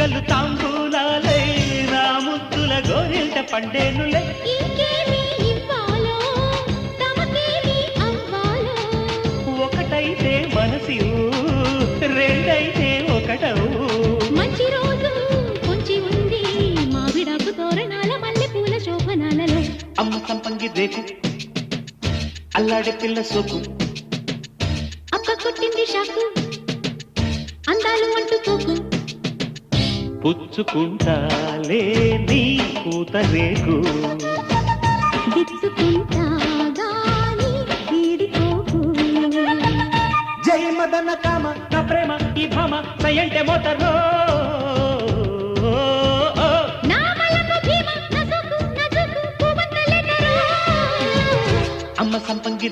గిన్నెలు తాంబూలాలై నా ముద్దుల గోరింట పండేనులే. ఒకటైతే మనసి రెండైతే ఒకటవు మంచి రోజు కొంచి ఉంది మావిడాకు తోరణాల మల్లె పూల శోభనాలలో. అమ్మ సంపంగి రేకు అల్లాడే పిల్ల సోకు. అక్క కొట్టింది షాకు పుచ్చుకుంటాలే నీ పూత రేకు జయ మదన కామ నా ప్రేమ ఈ భామ సయంటే మోతరో అమ్మ సంపంగి